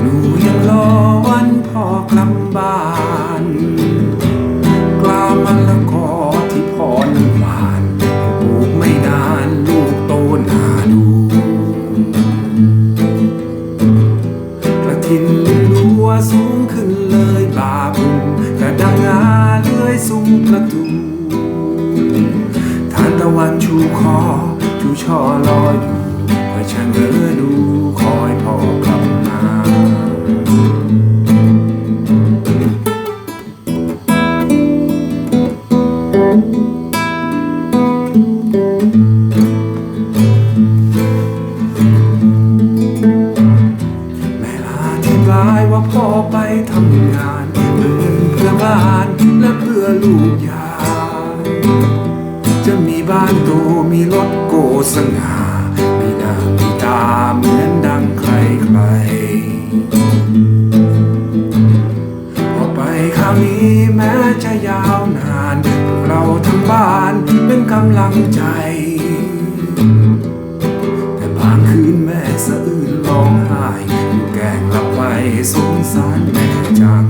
หนูยังรอวันพ่อกลับบ้านกล้ามันละกอที่พ่อนั้นหวานปลูกไม่นานลูกโตหนาดูกระทินรัวสูงขึ้นเลยบาบุงกระดังงาเลื่อยสูงประตูทานตะวันชูคอชูช่อรออยู่ ว่าพ่อไปทำงานเพื่อเงินเพื่อบ้านและเพื่อลูกยา จะมีบ้านโตมีรถโกสง่ามีหน้ามีตาเหมือนดังใครใครพอไปคราวนี้แม้จะยาวนาน เราทั้งบ้านเป็นกำลังใจ แต่บางคืนแม่สะอื้น สงสารแม่จัง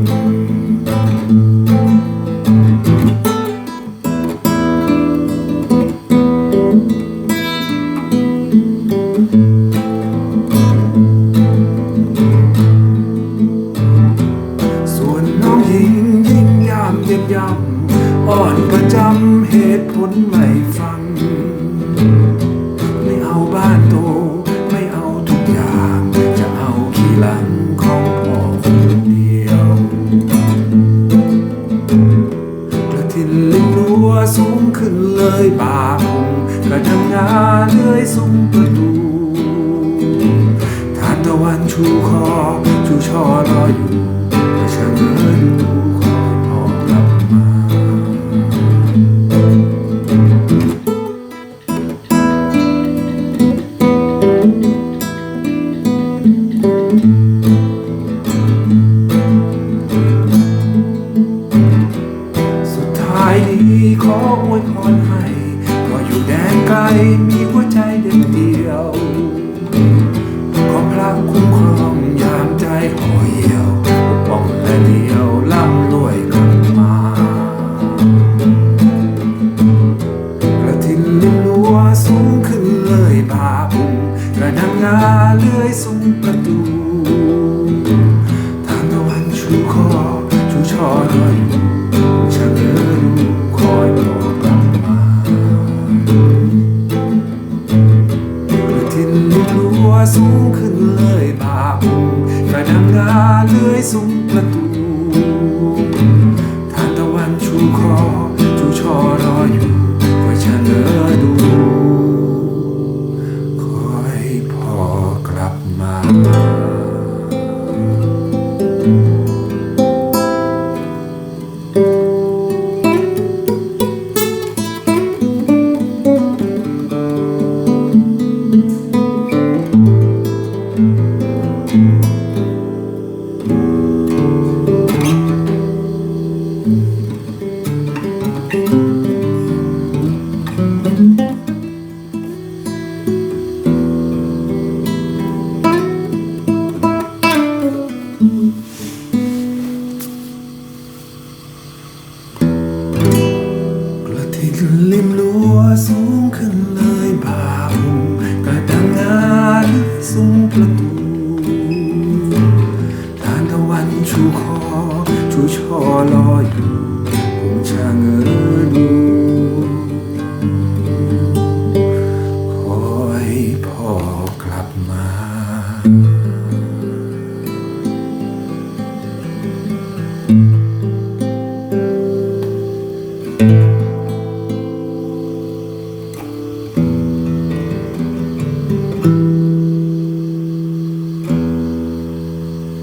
ส่วนน้องหญิงยิ่งยามเย็นยำอ่อนประจำเหตุผลไม่ ยบาคุงกระดังงาเลื่อยสุ่มประตู มีหัวใจเด็ดเดียว ขอพระคุ้มครองยามใจห่อเหี่ยวปกป้องและเดียวล่ำรวยกลับมากระทินลิมรั้วสูงขึ้นเลยบาบุงกระดังงาเลื่อยซุ้มประตูทางตะวันชูคอชูช่อรออยู่ช่างเออดูคอยพ่อ ระดัง thank you